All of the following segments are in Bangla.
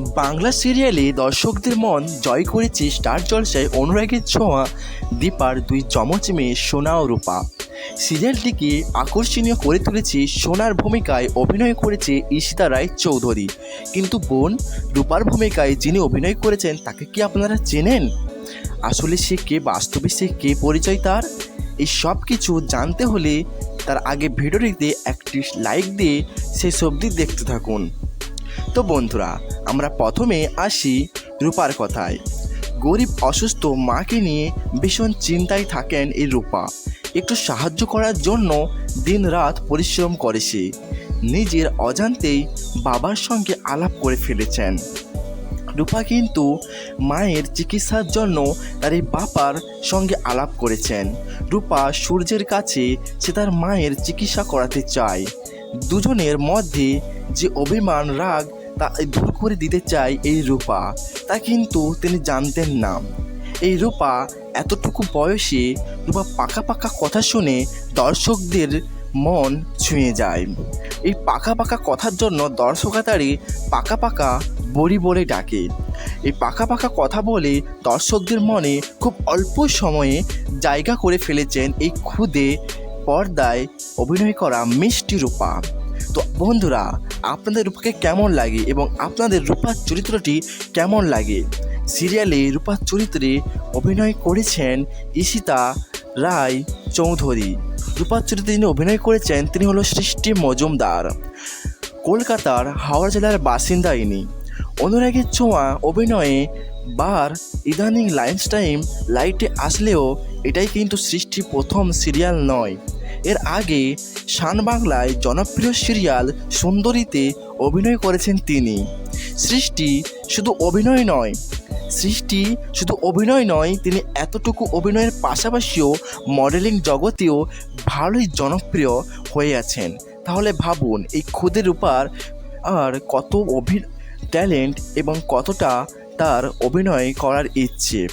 বাংলা সিরিয়ালে দর্শকদের মন জয় করেছে স্টার জলসায় অনুরাগের ছোঁয়া, দীপার দুই চমচ মেয়ে সোনা ও রূপা। সিরিয়ালটিকে আকর্ষণীয় করে তুলেছে সোনার ভূমিকায় অভিনয় করেছে ঈশিতা রায় চৌধুরী। কিন্তু বোন, রূপার ভূমিকায় যিনি অভিনয় করেছেন, তাকে কি আপনারা চেনেন? আসলে সে কে, বাস্তবে সে কে, পরিচয় তার? এই সব কিছু জানতে হলে তার আগে ভিডিওটিতে একটি লাইক দিয়ে সেই সবজি দেখতে থাকুন। তো বন্ধুরা আমরা প্রথমে আসি রূপার কথায়। গরিব অসুস্থ মাকে নিয়ে ভীষণ চিন্তায় থাকেন এই রূপা। একটু সাহায্য করার জন্য দিন রাত পরিশ্রম করে সে। নিজের অজান্তেই বাবার সঙ্গে আলাপ করে ফেলেছেন। রূপা কিন্তু মায়ের চিকিৎসার জন্য তার এই বাবার সঙ্গে আলাপ করেছেন। রূপা সূর্যের কাছে সে তার মায়ের চিকিৎসা করাতে চায়। দুজনের মধ্যে যে অভিমান, রাগ তা দূর করে দিতে চায় এই রূপা, তা কিন্তু তিনি জানতেন না। এই রূপা এতটুকু বয়সে রূপা পাকা পাকা কথা শুনে দর্শকদের মন ছুঁয়ে যায়। এই পাকা পাকা কথার জন্য দর্শকাতারে পাকা পাকা বড়ি বলে ডাকে। এই পাকা পাকা কথা বলে দর্শকদের মনে খুব অল্প সময়ে জায়গা করে ফেলেছেন এই খুদে পর্দায় অভিনয় করা মিষ্টি রূপা। তো বন্ধুরা, আপনাদের রূপাকে কেমন লাগে এবং আপনাদের রূপার চরিত্রটি কেমন লাগে? সিরিয়ালে রূপার চরিত্রে অভিনয় করেছেন ঈশিতা রায় চৌধুরী। রূপার চরিত্রে যিনি অভিনয় করেছেন, তিনি হলো সৃষ্টি মজুমদার। কলকাতার হাওড়া জেলার বাসিন্দা ইনি। অনুরাগের ছোঁয়া অভিনয়ে বার ইদানিং লাইন্স টাইম লাইটে আসলেও এটাই কিন্তু সৃষ্টি প্রথম সিরিয়াল নয়। এর আগে শান বাংলায় জনপ্রিয় সিরিয়াল সুন্দরীতে অভিনয় করেছেন তিনি। সৃষ্টি শুধু অভিনয় নয়, সৃষ্টি শুধু অভিনয় নয়, তিনি এতটুকু অভিনয়ের পাশাপাশিও মডেলিং জগতেও ভালোই জনপ্রিয় হয়ে আছেন। তাহলে ভাবুন, এই খুদের উপর আর কত অভি, ট্যালেন্ট এবং কতটা তার অভিনয় করার ইচ্ছে।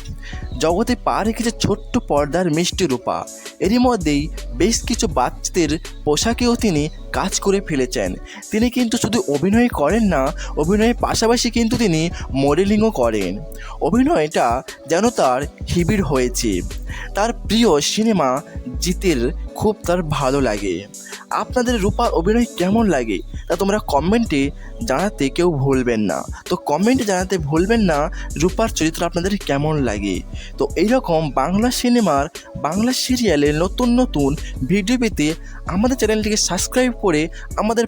জগতে পা রেখেছে ছোট্ট পর্দার মিষ্টি রূপা। এরই মধ্যেই বেশ কিছু বাচ্চাদের পোশাকেও তিনি কাজ করে ফেলেছেন। তিনি কিন্তু শুধু অভিনয় করেন না, অভিনয়ের পাশাপাশি কিন্তু তিনি মডেলিংও করেন। অভিনয়টা যেন তার হিবির হয়েছে। তার প্রিয় সিনেমা জিতের খুব তার ভালো লাগে। আপনাদের রূপার অভিনয় কেমন লাগে? তা তোমরা কমেন্টে জানাতে কেউ ভুলবেন না। তো কমেন্টে জানাতে ভুলবেন না, রূপার চরিত্র আপনাদের কেমন লাগে? তো এইরকম বাংলা সিনেমার বাংলা সিরিয়ালের নতুন নতুন ভিডিও পেতে আমাদের চ্যানেলটিকে সাবস্ক্রাইব করে আমাদের